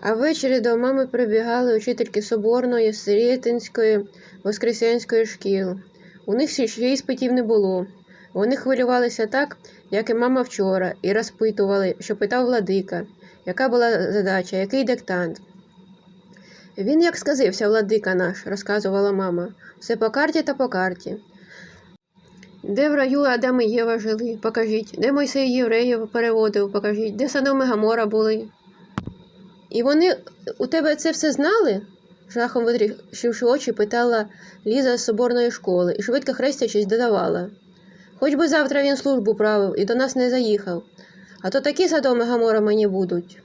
А ввечері до мами прибігали учительки Соборної, Сретенської, Воскресенської шкіл. У них ще іспитів не було. Вони хвилювалися так, як і мама вчора, і розпитували, що питав владика, яка була задача, який диктант. Він як сказився, владика наш, розказувала мама. Все по карті та по карті. Де в раю Адам і Єва жили? Покажіть. Де Мойсей євреїв переводив? Покажіть. Де Содом і Гамора були? І вони у тебе це все знали? жахом витріщивши очі, питала Ліза з соборної школи і швидко хрестячись додавала. Хоч би завтра він службу правив і до нас не заїхав, а то такі Содом і Гамора мені будуть.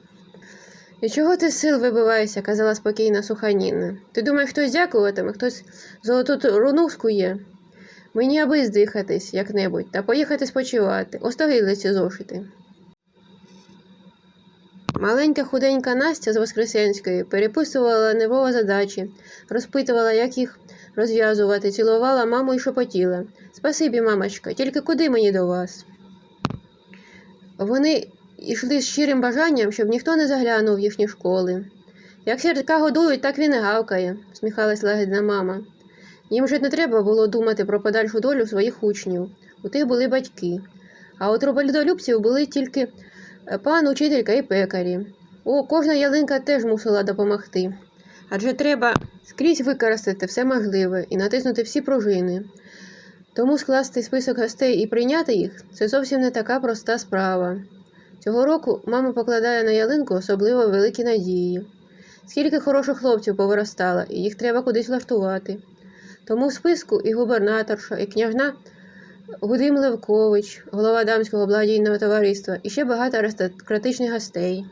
І чого ти з сил вибиваєшся, казала спокійна Суханіна. Ти думаєш, хтось дякуватиме, хтось золоту руну скує? Мені аби здихатись як-небудь та поїхати спочивати, остогидли ці зошити. Маленька худенька Настя з Воскресенської переписувала нервово задачі, розпитувала, як їх розв'язувати, цілувала маму і шепотіла. Спасибі, мамочка, тільки куди мені до вас? Вони йшли з щирим бажанням, щоб ніхто не заглянув в їхні школи. Як сірка годують, так він і гавкає, сміхалась лагідна мама. Їм же не треба було думати про подальшу долю своїх учнів. У тих були батьки. А от у були тільки пан, учителька і пекарі. О, кожна ялинка теж мусила допомогти. Адже треба скрізь використати все можливе і натиснути всі пружини. Тому скласти список гостей і прийняти їх це зовсім не така проста справа. Цього року мама покладає на ялинку особливо великі надії. Скільки хороших хлопців повиростало, і їх треба кудись влаштувати. Тому в списку і губернаторша, і княжна Гудим Левкович, голова дамського благодійного товариства, і ще багато аристократичних гостей.